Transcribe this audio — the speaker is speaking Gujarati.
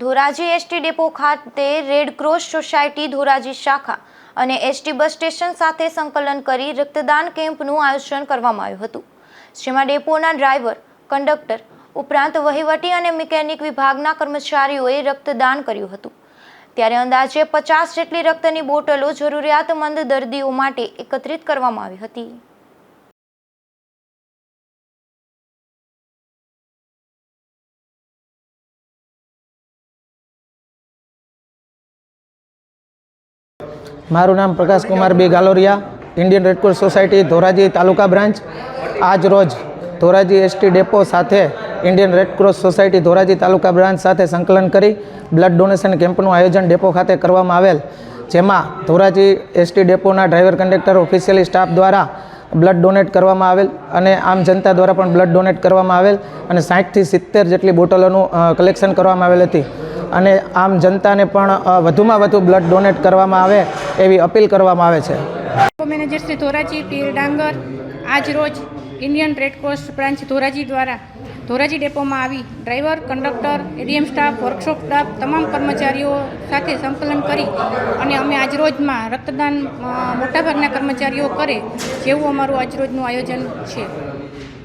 ધોરાજી એસટી ડેપો ખાતે રેડ ક્રોસ સોસાયટી, ધોરાજી શાખા અને એસટી બસ સ્ટેશન સાથે સંકલન કરી રક્તદાન કેમ્પનું આયોજન કરવામાં આવ્યું હતું. જેમાં ડેપોના ડ્રાઈવર, કંડક્ટર, ઉપરાંત વહીવટી અને મિકેનિક વિભાગના કર્મચારીઓએ રક્તદાન કર્યું હતું. ત્યારે અંદાજે પચાસ જેટલી રક્તની બોટલો જરૂરિયાતમંદ દર્દીઓ માટે એકત્રિત કરવામાં આવી હતી. મારું નામ Prakash Kumar B Galoriya Indian Red Cross society Dhoraji taluka branch. આજ રોજ ધોરાજી એસટી ડેપો સાથે Indian Red Cross society Dhoraji taluka branch સાથે સંકલન કરી બ્લડ ડોનેશન કેમ્પનું આયોજન ડેપો ખાતે કરવામાં આવેલ, જેમાં ધોરાજી એસટી ડેપોના ડ્રાઈવર કંડક્ટર ઓફિશિયલી સ્ટાફ દ્વારા બ્લડ ડોનેટ કરવામાં આવેલ અને આમ જનતા દ્વારા પણ બ્લડ ડોનેટ કરવામાં આવેલ અને સાઠથી સિત્તેર જેટલી બોટલોનું કલેક્શન કરવામાં આવેલ હતી. અને આમ જનતાને પણ વધુમાં વધુ બ્લડ ડોનેટ કરવામાં આવે એવી અપીલ કરવામાં આવે છે. મેનેજર શ્રી ધોરાજી પીર ડાંગર આજ રોજ ઇન્ડિયન રેડક્રોસ બ્રાન્ચ ધોરાજી દ્વારા ધોરાજી ડેપોમાં આવી driver, conductor ADM staff workshop staff તમામ કર્મચારીઓ સાથે સંકલન કરી અને અમે આજ રોજમાં રક્તદાન મોટાભાગના કર્મચારીઓ કરે જેવું અમારું આજ રોજનું આયોજન છે.